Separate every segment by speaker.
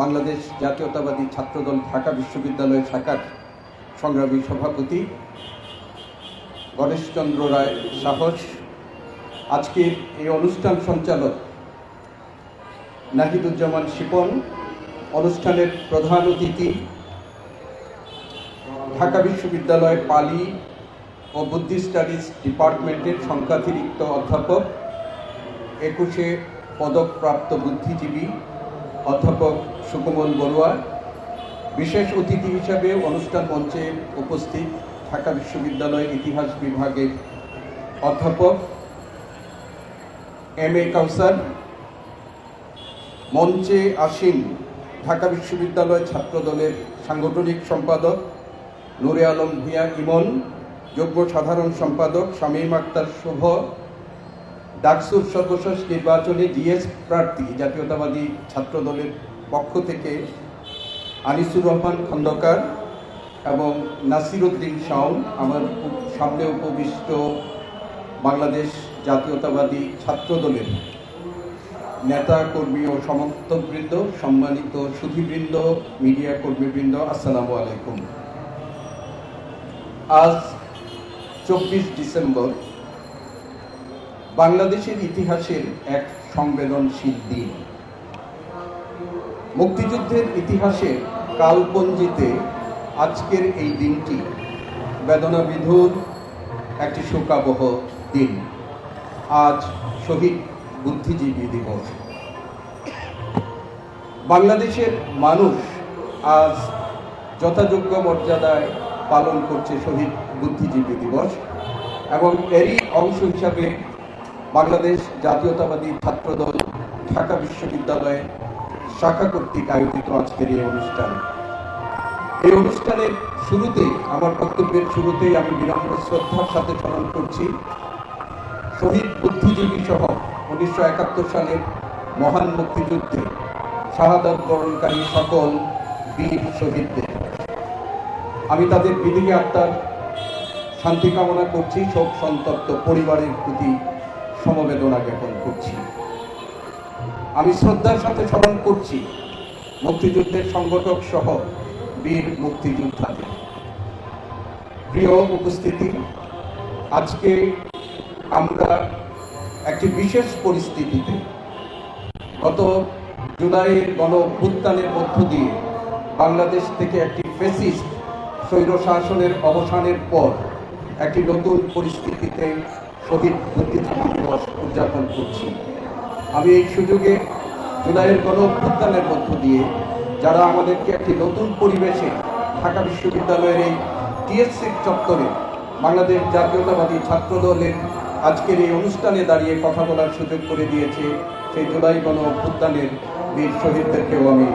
Speaker 1: বাংলাদেশ জাতীয়তাবাদী ছাত্রদল ঢাকা বিশ্ববিদ্যালয় শাখার সংগ্রামী সভাপতি গণেশচন্দ্র রায় সাহস। আজকের এই অনুষ্ঠান সঞ্চালক নাহিদুজ্জামান শিপন। অনুষ্ঠানের প্রধান অতিথি ঢাকা বিশ্ববিদ্যালয় পালি ও বুদ্ধি স্টাডিজ ডিপার্টমেন্টের সংখ্যাতিরিক্ত অধ্যাপক, একুশে পদকপ্রাপ্ত বুদ্ধিজীবী, অধ্যাপক সুকুমল বড়ুয়া, বিশেষ অতিথি হিসাবে অনুষ্ঠান মঞ্চে উপস্থিত ঢাকা বিশ্ববিদ্যালয় ইতিহাস বিভাগের অধ্যাপক এম এ কাউসার, মঞ্চে আসীন ঢাকা বিশ্ববিদ্যালয় ছাত্রদলের সাংগঠনিক সম্পাদক নুরে আলম ভূঁইয়া ইমন যোগ্য সাধারণ সম্পাদক শামীম আক্তার শুভ, ডাকসুর সর্বশেষ নির্বাচনে ডিএস প্রার্থী জাতীয়তাবাদী ছাত্রদলের পক্ষ থেকে আনিসুর রহমান খন্দকার এবং নাসিরুদ্দিন শাওন আমার সামনে উপবিষ্ট বাংলাদেশ জাতীয়তাবাদী ছাত্রদলের নেতা, কর্মী ও সমর্থকবৃন্দ, সম্মানিত সুধীবৃন্দ, মিডিয়া কর্মীবৃন্দ, আসসালামু আলাইকুম। আজ চব্বিশ ডিসেম্বর বাংলাদেশের ইতিহাসের এক সংবেদনশীল দিন। মুক্তিযুদ্ধের ইতিহাসের কালপঞ্জিতে আজকের এই দিনটি বেদনা বিধুর একটি শোকাবহ দিন। আজ শহীদ বুদ্ধিজীবী দিবস। বাংলাদেশের মানুষ আজ যথাযোগ্য মর্যাদায় পালন করছে শহীদ বুদ্ধিজীবী দিবস এবং এরই অংশ হিসাবে বাংলাদেশ জাতীয়তাবাদী ছাত্রদল ঢাকা বিশ্ববিদ্যালয়ে শাখা কর্তৃক আয়োজিত আজকের এই অনুষ্ঠান। এই অনুষ্ঠানের শুরুতে, আমার বক্তব্যের শুরুতেই আমি বিনম্র শ্রদ্ধার সাথে স্মরণ করছি, শহীদ বুদ্ধিজীবী সহ উনিশশো একাত্তর সালের মহান মুক্তিযুদ্ধে শাহাদত বরণকারী সকল বীর শহীদদের। আমি তাদের বিধিকে আত্মার শান্তি কামনা করছি, শোক সন্তপ্ত পরিবারের প্রতি সমবেদনা জ্ঞাপন করছি। আমি শ্রদ্ধার সাথে স্মরণ করছি মুক্তিযুদ্ধের সংগঠক সহ বীর মুক্তিযোদ্ধাদের। প্রিয় উপস্থিতি, আজকে আমরা একটি বিশেষ পরিস্থিতিতে গত জুলাইয়ের গণ অভ্যুত্থানের মধ্য দিয়ে বাংলাদেশ থেকে একটি ফেসিস্ট স্বৈর শাসনের অবসানের পর একটি নতুন পরিস্থিতিতে শহীদ বুদ্ধিজীবী দিবস উদযাপন করছি। আমি এই সুযোগে জুলাইয়ের গণ অভ্যুত্থানের মধ্য দিয়ে যারা আমাদেরকে একটি নতুন পরিবেশে ঢাকা বিশ্ববিদ্যালয়ের এই টিএসসির চত্বরে বাংলাদেশ জাতীয়তাবাদী ছাত্রদলের আজকের এই অনুষ্ঠানে দাঁড়িয়ে কথা বলার সুযোগ করে দিয়েছে, সেই জুলাই গণ অভ্যুত্থানের বীর শহীদদেরকেও আমি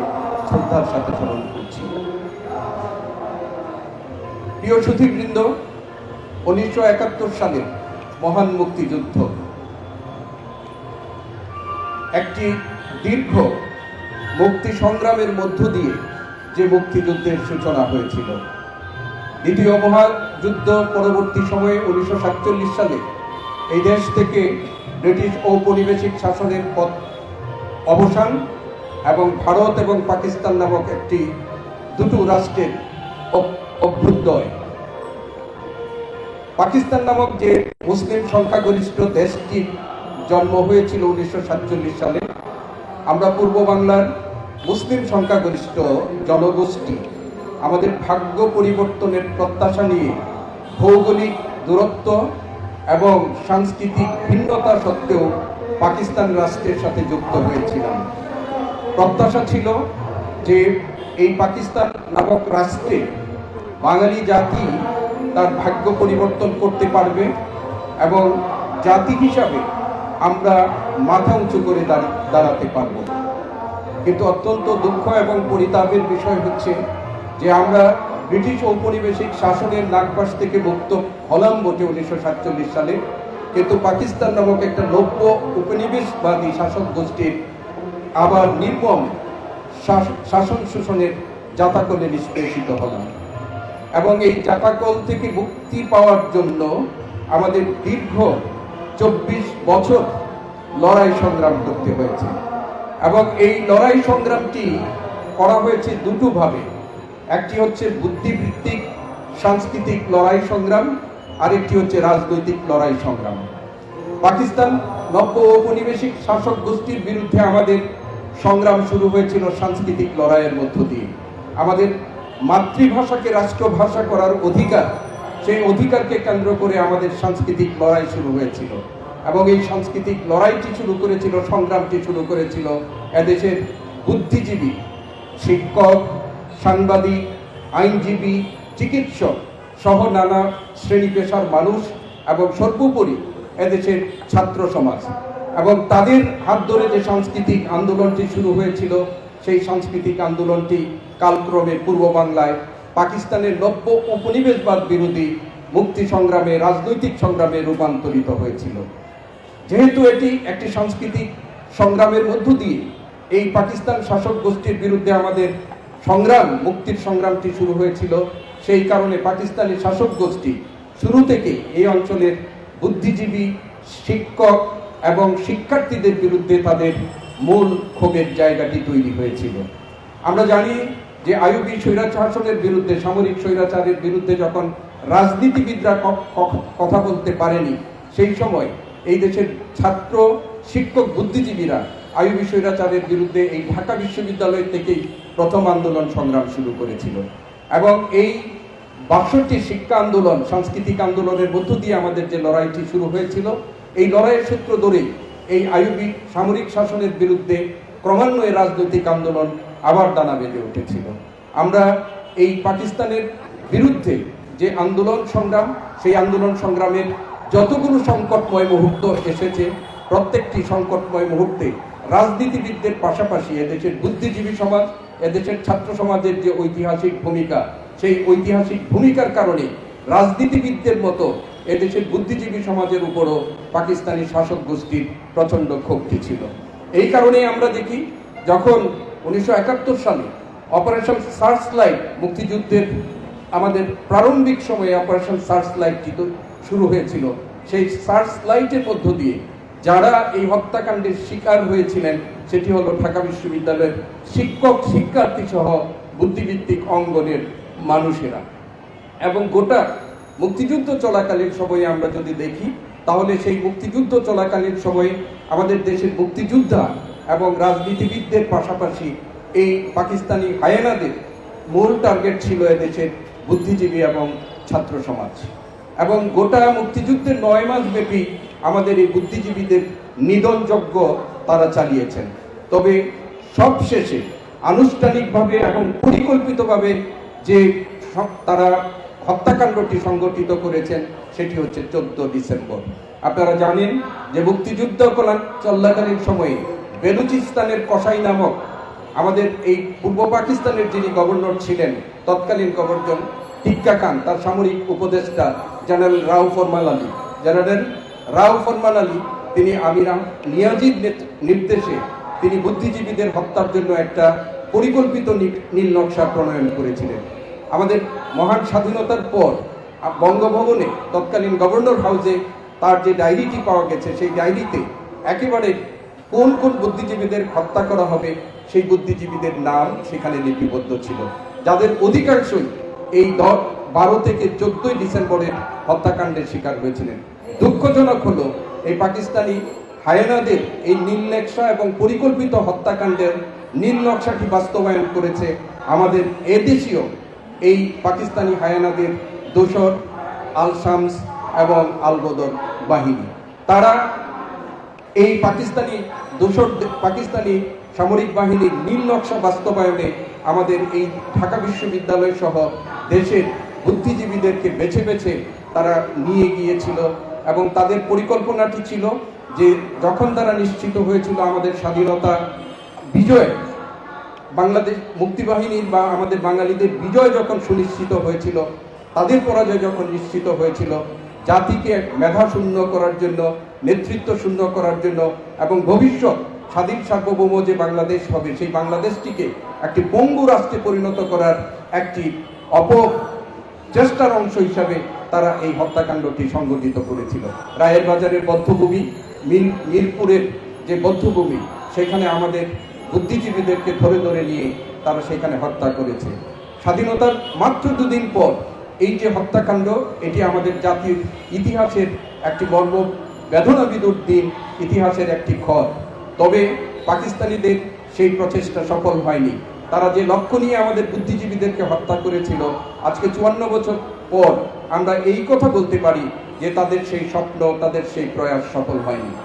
Speaker 1: শ্রদ্ধার সাথে স্মরণ করছি। প্রিয় সুধীবৃন্দ, উনিশশো একাত্তর সালের মহান মুক্তিযুদ্ধ একটি দীর্ঘ মুক্তি সংগ্রামের মধ্য দিয়ে যে মুক্তিযুদ্ধের সূচনা হয়েছিল। দ্বিতীয় মহাযুদ্ধ পরবর্তী সময়ে উনিশশো সাতচল্লিশ সালে এই দেশ থেকে ব্রিটিশ ঔপনিবেশিক শাসনের পথ অবসান এবং ভারত এবং পাকিস্তান নামক একটি দুটো রাষ্ট্রের অভ- অভ্যুদয়। পাকিস্তান নামক যে মুসলিম সংখ্যাগরিষ্ঠ দেশটির জন্ম হয়েছিল উনিশশো সাতচল্লিশ সালে। আমরা পূর্ব বাংলার মুসলিম সংখ্যাগরিষ্ঠ জনগোষ্ঠী। আমাদের ভাগ্য পরিবর্তনের প্রত্যাশা নিয়ে ভৌগোলিক দূরত্ব এবং সাংস্কৃতিক ভিন্নতা সত্ত্বেও পাকিস্তান রাষ্ট্রের সাথে যুক্ত হয়েছিলাম। প্রত্যাশা ছিল যে এই পাকিস্তান নামক রাষ্ট্রে বাঙালি জাতি তার ভাগ্য পরিবর্তন করতে পারবে এবং জাতি হিসাবে আমরা মাথা উঁচু করে দাঁড়ি- দাঁড়াতে পারব। কিন্তু অত্যন্ত দুঃখ এবং পরিতাপের বিষয় হচ্ছে যে আমরা ব্রিটিশ ঔপনিবেশিক শাসনের নাগপাশ থেকে মুক্ত হলাম বটে উনিশশো সাতচল্লিশ সালে। কিন্তু পাকিস্তান নামক একটা নব্য উপনিবেশবাদী শাসক গোষ্ঠীর আবার নির্মম শাসন শোষণের জাতাকলে নিষ্পেষিত হলাম। এবং এই চাপাকল থেকে মুক্তি পাওয়ার জন্য আমাদের দীর্ঘ চব্বিশ বছর লড়াই সংগ্রাম করতে হয়েছে। এবং এই লড়াই সংগ্রামটি করা হয়েছে দুটোভাবে। একটি হচ্ছে বুদ্ধিভিত্তিক সাংস্কৃতিক লড়াই সংগ্রাম, আরেকটি হচ্ছে রাজনৈতিক লড়াই সংগ্রাম। পাকিস্তান নব্য ঔপনিবেশিক শাসক গোষ্ঠীর বিরুদ্ধে আমাদের সংগ্রাম শুরু হয়েছিল সাংস্কৃতিক লড়াইয়ের মধ্য দিয়ে। আমাদের মাতৃভাষাকে রাষ্ট্রভাষা করার অধিকার সেই অধিকারকে কেন্দ্র করে আমাদের সাংস্কৃতিক লড়াই শুরু হয়েছিল। এবং এই সাংস্কৃতিক লড়াইটি শুরু করেছিল, সংগ্রামটি শুরু করেছিল এদেশের বুদ্ধিজীবী, শিক্ষক, সাংবাদিক, আইনজীবী, চিকিৎসক সহ নানা শ্রেণি পেশার মানুষ এবং সর্বোপরি এদেশের ছাত্র সমাজ। এবং তাদের হাত ধরে যে সাংস্কৃতিক আন্দোলনটি শুরু হয়েছিল, সেই সাংস্কৃতিক আন্দোলনটি কালক্রমে পূর্ব বাংলায় পাকিস্তানের নব্য উপনিবেশবাদ বিরোধী মুক্তি সংগ্রামে, রাজনৈতিক সংগ্রামে রূপান্তরিত হয়েছিল। যেহেতু এটি একটি সাংস্কৃতিক সংগ্রামের মধ্য দিয়ে, এই পাকিস্তান শাসক গোষ্ঠীর বিরুদ্ধে আমাদের সংগ্রাম, মুক্তির সংগ্রামটি শুরু হয়েছিল, সেই কারণে পাকিস্তানি শাসক গোষ্ঠী শুরু থেকে এই অঞ্চলের বুদ্ধিজীবী শিক্ষক এবং শিক্ষার্থীদের বিরুদ্ধে তাদের মূল ক্ষোভের জায়গাটি তৈরি হয়েছিল। আমরা জানি যে আয়ুবী স্বৈরাচার শাসনের বিরুদ্ধে, সামরিক স্বৈরাচারের বিরুদ্ধে যখন রাজনীতিবিদরা কথা বলতে পারেনি, সেই সময় এই দেশের ছাত্র, শিক্ষক, বুদ্ধিজীবীরা আয়ুবী স্বৈরাচারের বিরুদ্ধে এই ঢাকা বিশ্ববিদ্যালয় থেকেই প্রথম আন্দোলন সংগ্রাম শুরু করেছিল। এবং এই বাষট্টি শিক্ষা আন্দোলন, সাংস্কৃতিক আন্দোলনের মধ্য দিয়ে আমাদের যে লড়াইটি শুরু হয়েছিল, এই লড়াইয়ের সূত্র ধরেই এই আয়ুবী সামরিক শাসনের বিরুদ্ধে ক্রমান্বয়ে রাজনৈতিক আন্দোলন আবার দানা বেঁধে উঠেছিল। আমরা এই পাকিস্তানের বিরুদ্ধে যে আন্দোলন সংগ্রাম, সেই আন্দোলন সংগ্রামের যতগুলো সংকটময় মুহূর্ত এসেছে, প্রত্যেকটি সংকটময় মুহূর্তে রাজনীতিবিদদের পাশাপাশি এদেশের বুদ্ধিজীবী সমাজ, এদেশের ছাত্র সমাজের যে ঐতিহাসিক ভূমিকা, সেই ঐতিহাসিক ভূমিকার কারণে রাজনীতিবিদদের মতো এদেশের বুদ্ধিজীবী সমাজের উপরও পাকিস্তানি শাসক গোষ্ঠীর প্রচণ্ড ক্ষোভটি ছিল। এই কারণেই আমরা দেখি, যখন উনিশশো একাত্তর সালে অপারেশন সার্চ লাইট মুক্তিযুদ্ধের আমাদের প্রারম্ভিক সময়ে অপারেশন সার্চ লাইটটি শুরু হয়েছিল। সেই সার্চ লাইটের মধ্য দিয়ে যারা এই হত্যাকাণ্ডের শিকার হয়েছিলেন, সেটি হলো ঢাকা বিশ্ববিদ্যালয়ের শিক্ষক, শিক্ষার্থী সহ বুদ্ধিভিত্তিক অঙ্গনের মানুষেরা। এবং গোটা মুক্তিযুদ্ধ চলাকালীন সময়ে আমরা যদি দেখি, তাহলে সেই মুক্তিযুদ্ধ চলাকালীন সময়ে আমাদের দেশের মুক্তিযোদ্ধা এবং রাজনীতিবিদদের পাশাপাশি এই পাকিস্তানি হায়েনাদের মূল টার্গেট ছিল এদেশের বুদ্ধিজীবী এবং ছাত্র সমাজ। এবং গোটা মুক্তিযুদ্ধের নয় মাস ব্যাপী আমাদের এই বুদ্ধিজীবীদের নিধনযজ্ঞ তারা চালিয়েছেন। তবে সবশেষে আনুষ্ঠানিকভাবে এবং পরিকল্পিতভাবে যে তারা হত্যাকাণ্ডটি সংগঠিত করেছেন, সেটি হচ্ছে চোদ্দ ডিসেম্বর। আপনারা জানেন যে মুক্তিযুদ্ধ কলা- চলাকালীন সময়ে বেলুচিস্তানের কসাই নামক আমাদের এই পূর্ব পাকিস্তানের যিনি গভর্নর ছিলেন, তৎকালীন গভর্নর টিক্কা খান, তার সামরিক উপদেষ্টা জেনারেল রাও ফরমান আলী। জেনারেল রাও ফরমান আলী, তিনি আমির আহ- নিয়াজির নির্দেশে তিনি বুদ্ধিজীবীদের হত্যার জন্য একটা পরিকল্পিত নীল নকশা প্রণয়ন করেছিলেন। আমাদের মহান স্বাধীনতার পর বঙ্গভবনে তৎকালীন গভর্নর হাউসে তার যে ডায়েরিটি পাওয়া গেছে, সেই ডায়েরিতে একেবারে কোন কোন বুদ্ধিজীবীদের হত্যা করা হবে, সেই বুদ্ধিজীবীদের নাম সেখানে লিপিবদ্ধ ছিল। যাদের অধিকাংশই এই দশ বারো থেকে চোদ্দই ডিসেম্বরের হত্যাকাণ্ডের শিকার হয়েছিলেন। দুঃখজনক হলো, এই পাকিস্তানি হায়নাদের এই নীল নকশা এবং পরিকল্পিত হত্যাকাণ্ডের নীল নকশাটি বাস্তবায়ন করেছে আমাদের এদেশীয় এই পাকিস্তানি হায়ানাদের দোসর আল শামস এবং আলবদর বাহিনী। তারা এই পাকিস্তানি দোসর পাকিস্তানি সামরিক বাহিনীর নীল নকশা বাস্তবায়নে আমাদের এই ঢাকা বিশ্ববিদ্যালয় সহ দেশের বুদ্ধিজীবীদেরকে বেছে বেছে তারা নিয়ে গিয়েছিল এবং তাদের পরিকল্পনাটি ছিল যে যখন তারা নিশ্চিত হয়েছিল আমাদের স্বাধীনতা বিজয়, বাংলাদেশ মুক্তিবাহিনীর বা আমাদের বাঙালিদের বিজয় যখন সুনিশ্চিত হয়েছিল, তাদের পরাজয় যখন নিশ্চিত হয়েছিল জাতিকে মেধা শূন্য করার জন্য, নেতৃত্ব শূন্য করার জন্য এবং ভবিষ্যৎ স্বাধীন সার্বভৌম যে বাংলাদেশ হবে, সেই বাংলাদেশটিকে একটি পঙ্গু রাষ্ট্রে পরিণত করার একটি অপ চেষ্টার অংশ হিসাবে তারা এই হত্যাকাণ্ডটি সংগঠিত করেছিল। রায়ের বাজারের বদ্ধভূমি মিল মিরপুরের যে বদ্ধভূমি, সেখানে আমাদের বুদ্ধিজীবীদেরকে ধরে ধরে নিয়ে তারা সেখানে হত্যা করেছে। স্বাধীনতার মাত্র দুদিন পর এই যে হত্যাকাণ্ড, এটি আমাদের জাতির ইতিহাসের একটি মর্ম বেদনা বিদুর দিন, ইতিহাসের একটি ক্ষর তবে পাকিস্তানিদের সেই প্রচেষ্টা সফল হয়নি। তারা যে লক্ষ্য নিয়ে আমাদের বুদ্ধিজীবীদেরকে হত্যা করেছিল, আজকে চুয়ান্ন বছর পর আমরা এই কথা বলতে পারি যে তাদের সেই স্বপ্ন, তাদের সেই প্রয়াস সফল হয়নি।